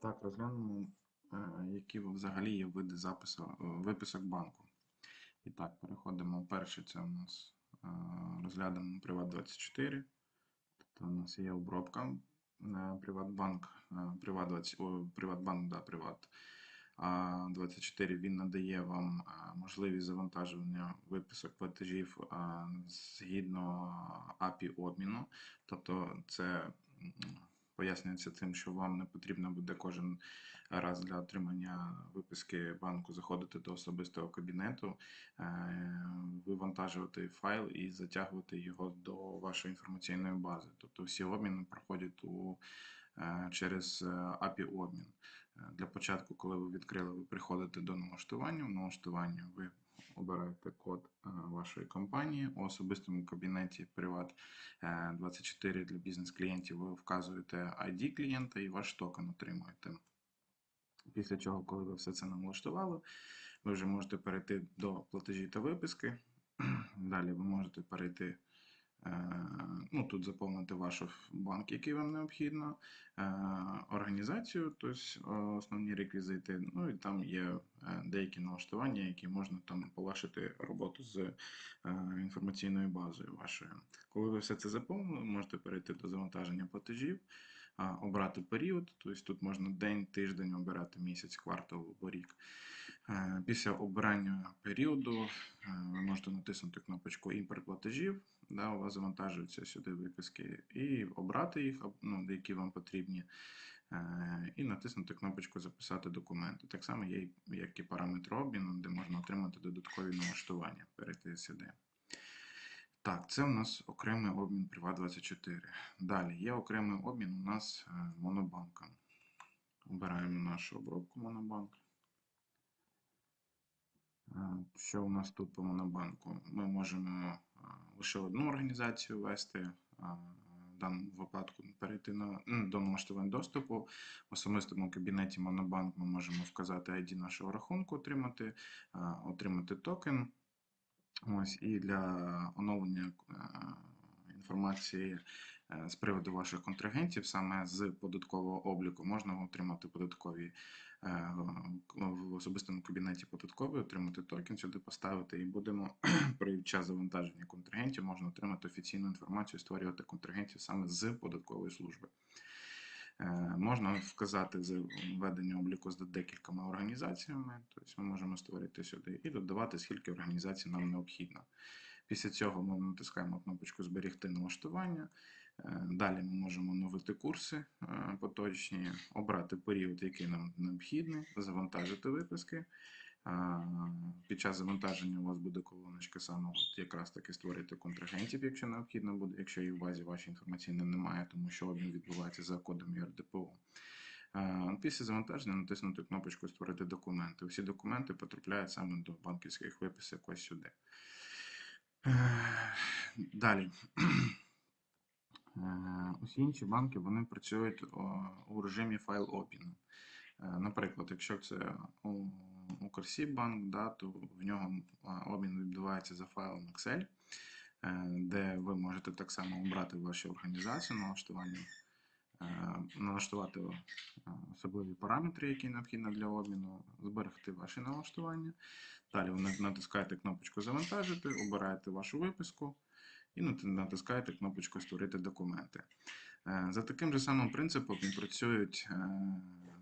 Так, розглянемо, е, які взагалі є види запису, е, виписок банку. І так, переходимо. Перший це у нас е, розглянемо Приват24. Тобто у нас є обробка Приватбанк, Приват20, о, Приватбанк, да, Приват. А 24 він надає вам можливість завантаження виписок платежів згідно API обміну. Тобто це пояснюється тим, що вам не потрібно буде кожен раз для отримання виписки банку заходити до особистого кабінету, е, вивантажувати файл і затягувати його до вашої інформаційної бази. Тобто всі обміни проходять у, е, через API обмін. Е, Для початку, коли ви відкрили, ви приходите до налаштування. В налаштуванні ви обираєте код е, вашої компанії у особистому кабінеті Privat 24 для бізнес-клієнтів. Ви вказуєте ID клієнта і ваш токен отримуєте. Після чого, коли ви все це налаштували, ви вже можете перейти до платежі та виписки. Далі ви можете перейти, е, ну тут заповнити ваш банк, який вам необхідно, е, організацію, тобто е, основні реквізити. Ну і там є е, деякі налаштування, які можна там полегшити роботу з е, інформаційною базою вашою. Коли ви все це заповнили, можете перейти до завантаження платежів обрати період, тобто тут можна день, тиждень обирати місяць, квартал або рік. Е, Після обирання періоду е, ви можете натиснути кнопочку Імпорт платежів, да, у вас завантажуються сюди виписки, і обрати їх, ну, які вам потрібні, е, і натиснути кнопочку Записати документи. Так само є, як і параметр обміну, де можна отримати додаткові налаштування, перейти сюди. Так, це у нас окремий обмін Приват24. Далі є окремий обмін у нас Монобанка. Обираємо нашу обробку Монобанк. Що у нас тут по Монобанку? Ми можемо лише одну організацію ввести. е, В даному випадку перейти на, ну, до налаштувань доступу. В особистому кабінеті Монобанк ми можемо вказати ID нашого рахунку, отримати, отримати токен. Ось і для оновлення інформації е, з приводу ваших контрагентів, саме з податкового обліку, можна отримати податкові е, в особистому кабінеті податковий, отримати токен, сюди поставити, і будемо при час завантаження контрагентів можна отримати офіційну інформацію, створювати контрагентів саме з податкової служби. Е, Можна вказати за введення обліку з декількома організаціями, тобто ми можемо створити сюди і додавати, скільки організацій нам необхідно. Після цього ми натискаємо кнопочку Зберігти налаштування. Е, Далі ми можемо оновити курси е, поточні, обрати період, який нам необхідний, завантажити виписки. Під час завантаження у вас буде колоночка саме от якраз таки створити контрагентів, якщо необхідно буде, якщо їх в базі вашій інформаційної немає, тому що обмін відбувається за кодом ЮРДПО. Після завантаження натиснути кнопочку Створити документи. Усі документи потрапляють саме до банківських виписок ось сюди. Е, Далі. Е, Усі інші банки вони працюють у режимі файл обміну. Е, Наприклад, якщо це у Укрсібанк, да, то в нього обмін відбувається за файлом Excel, е, де ви можете так само обрати вашу організацію налаштування, е, налаштувати е, особливі параметри, які необхідні для обміну, зберегти ваші налаштування. Далі ви натискаєте кнопочку Завантажити, обираєте вашу виписку і натискаєте кнопочку Створити документи. Е, За таким же самим принципом працюють е,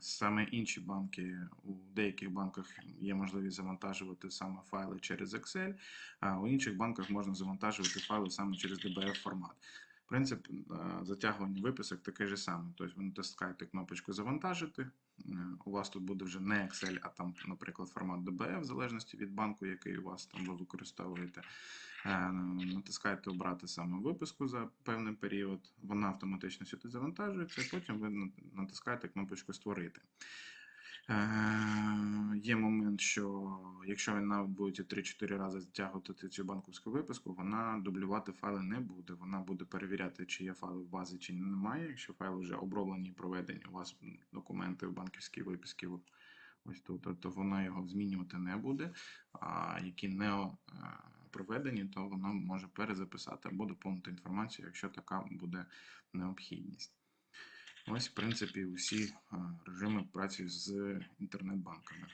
саме інші банки. У деяких банках є можливість завантажувати саме файли через Excel, а у інших банках можна завантажувати файли саме через DBF формат. Принцип е, затягування виписок такий же самий. Тобто ви натискаєте кнопочку Завантажити. Е, У вас тут буде вже не Excel, а там, наприклад, формат DBF, в залежності від банку, який у вас там ви використовуєте. Е, Натискаєте обрати саме виписку за певний період, вона автоматично сюди завантажується, і потім ви натискаєте кнопочку Створити. Е, Є момент, що якщо ви навіть будете 3-4 рази затягувати цю банківську виписку, вона дублювати файли не буде. Вона буде перевіряти, чи є файли в базі, чи немає. Якщо файли вже оброблені і проведені, у вас документи в банківській виписці ось тут, то- то вона його змінювати не буде. А які не е, проведені, то вона може перезаписати або доповнити інформацію, якщо така буде необхідність. Ось, в принципі, усі режими праці з інтернет-банками.